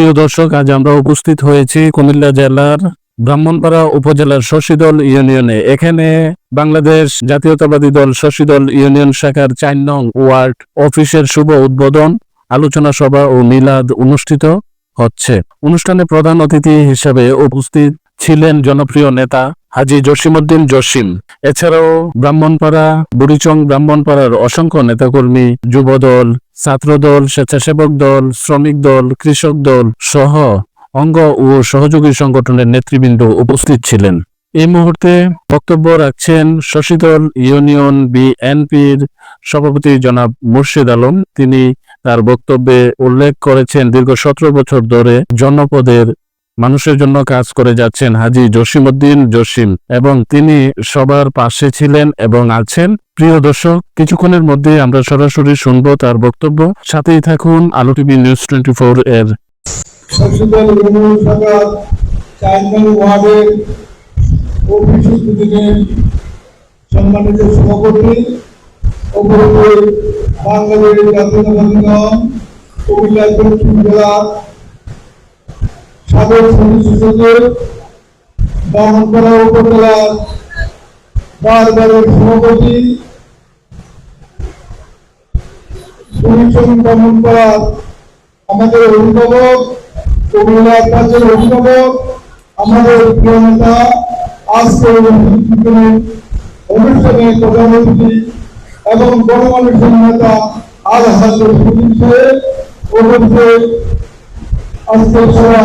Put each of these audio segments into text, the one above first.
প্রিয় দর্শক, আজ আমরা উপস্থিত হয়েছি কুমিল্লা জেলার ব্রাহ্মণপাড়া উপজেলার শশীদল ইউনিয়নে। এখানে বাংলাদেশ জাতীয়তাবাদী দল শশীদল ইউনিয়ন শাখার চার নং ওয়ার্ড অফিসের শুভ উদ্বোধন, আলোচনা সভা ও মিলাদ অনুষ্ঠিত হচ্ছে। অনুষ্ঠানে প্রধান অতিথি হিসেবে উপস্থিত ছিলেন জনপ্রিয় নেতা হাজি জসিমউদ্দিন জসিম। এছাড়াও ব্রাহ্মণপাড়া, বুড়িচং ব্রাহ্মণপাড়ার অসংখ্য নেতাকর্মী, যুবদল ছাত্রদল, স্বেচ্ছাসেবক দল, শ্রমিক দল, কৃষক দল সহ অঙ্গ ও সহযোগী সংগঠনের নেতৃবৃন্দ উপস্থিত ছিলেন। এই মুহূর্তে বক্তব্য রাখছেন শশীদল ইউনিয়ন বিএনপির সভাপতি জনাব মুর্শিদ আলম। তিনি তার বক্তব্যে উল্লেখ করেছেন, দীর্ঘ সতেরো বছর ধরে জনপদের মানুষের জন্য কাজ করে যাচ্ছেন হাজি জসিমউদ্দিন জসিম এবং তিনি সবার পাশে ছিলেন এবং আছেন। প্রিয় দর্শক, কিছুক্ষণের মধ্যে আমরা সরাসরি শুনব তার বক্তব্য। সাথেই থাকুন আলো টিভি নিউজ টোয়েন্টি ফোর এর। সম্মানিত সভাপতি বাংলাদেশ সমিতি সচিব বামনপাড়া উপজেলার বারবারের সভাপতি সুরিচন বামনপাড়ার আমাদের অভিভাবক কুমিল্লার কাছের অভিভাবক, আমাদের প্রিয় নেতা আজকে অনুষ্ঠানের অনুষ্ঠানে প্রধান অতিথি এবং গণমানুষের নেতা আল হাজার আজকে সভা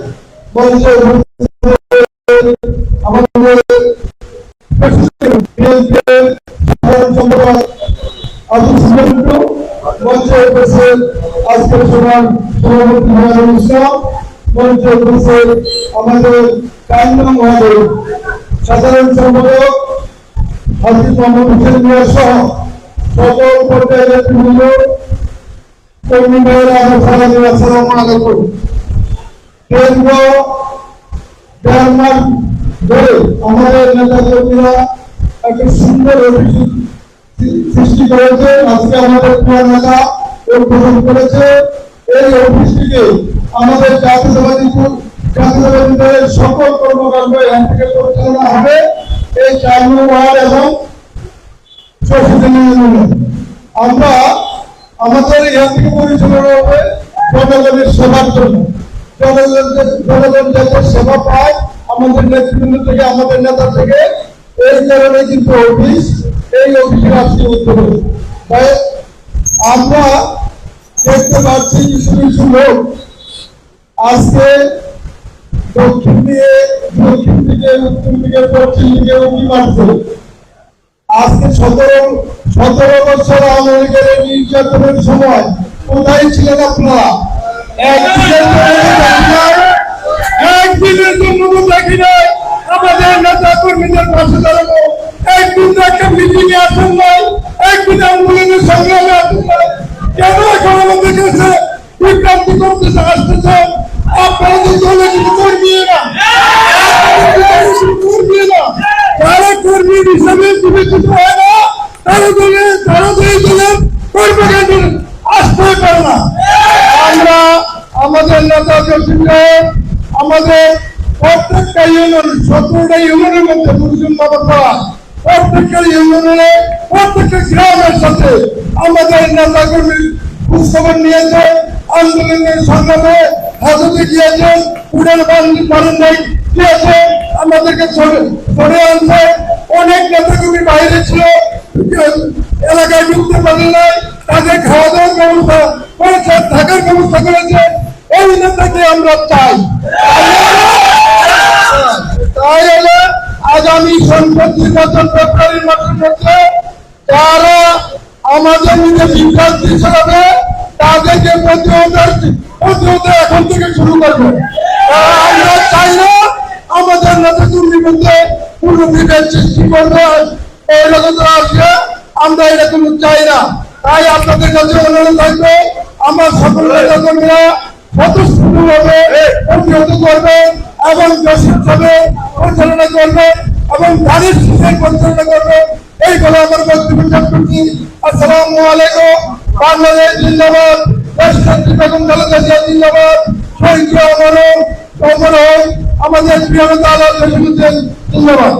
মঞ্চে আমাদের সম্পাদক আবু সুমন্ত মঞ্চে উপস্থিত আজকের সভার সভাপতি মহাজন ইসলাম মঞ্চে উপস্থিত আমাদের কান্নাম ওয়ার্ডের সাধারণ সম্পাদক হাজি মোহাম্মদ হোসেন মিয়া সহ সকল পর্যায়ের নেতৃবৃন্দ কর্মী ভাইয়েরা মাস ধরে আমাদের নেতা কর্মীরা একটা সুন্দর অভিযোগ সৃষ্টি করেছে। আজকে আমাদের প্রিয় নেতা উদ্বোধন করেছে। এই অফিসটিকে আমাদের জাতীয়তাবাদী জাতীয়তাবাদী দলের সকল কর্মকাণ্ড এখান থেকে পরিচালনা হবে। এই চার এবং আমরা আমাদের এখান থেকে পরিচালনা হবে জনগণের সেবার জন্য। জনগণ যাতে সেবা পায় আমাদের নেতৃবৃন্দ থেকে, আমাদের নেতা থেকে। এই কারণে কিন্তু অফিস, এই অফিসের আজকে তাই আমরা দেখতে পাচ্ছি কিছু কিছু লোক আজকে দক্ষিণ দিয়ে দক্ষিণ দিকে, উত্তর দিকে, পশ্চিম দিকে উঁকি মারছে। আজকে সতেরো সতেরো বছর এই নির্যাতনের সময় কোথায় ছিলেন আপনারা? একদিনের জন্য দেখি নাই আমাদের নেতা কর্মীদের পাশে দাঁড়ানো একদিন একটা মিটিং এ আসেন নাই একদিন আন্দোলনের সংগ্রামে আসেন নাই কেন কাছে না না হয় না, তারা দলে তারা তো এই দলের কর্মকাণ্ড আসতে পারে না আমরা আমাদের নেতা জসিমকে আমাদের প্রত্যেকটা ইউনিয়ন, সতেরোটা ইউনিয়নের মধ্যে দুজন বাবা করা প্রত্যেকটা ইউনিয়নে, প্রত্যেকটা গ্রামের সাথে আমাদের নেতা কর্মী খোঁজখবর নিয়েছে আন্দোলনের সংগ্রামে হাজতে গিয়েছেন উড়ের বারান্দায় গিয়েছে আমাদেরকে ধরে আনছে অনেক নেতা কর্মী বাইরে ছিল। এলাকায় ঢুকতে পারে নাই তাদের খাওয়া দাওয়ার ব্যবস্থা করেছে, থাকার ব্যবস্থা করেছে। আমরা চাই। তাই হলে আগামী সংসদ নির্বাচন ফেব্রুয়ারি মাসের যারা আমাদের মধ্যে বিভ্রান্তি ছড়াবে তাদেরকে প্রতিহত প্রতিহত এখন থেকে শুরু করবে। আমরা চাই না আমাদের নেতা কর্মীর মধ্যে বিভেদ সৃষ্টি করবে। এই লোকরা আসবে আমরা এরকম চাই না। তাই আপনাদের কাছে অনুরোধ থাকবে, আমার সকল নেতা কর্মীরা স্বতঃস্ফূর্তভাবে প্রতিহত করবে এবং যশোরভাবে পরিচালনা করবে এবং গাড়ির সুযোগ পরিচালনা করবে। এই বলে আমার বক্তব্য শেষ করছি। আসসালামু আলাইকুম। বাংলাদেশ জিন্দাবাদ। রাষ্ট্রপতি বেগম খালেদা জিয়া জিন্দাবাদ। শহীদ অমর অমর আমাদের প্রিয় নেতা আল্লাহ জিন্দাবাদ।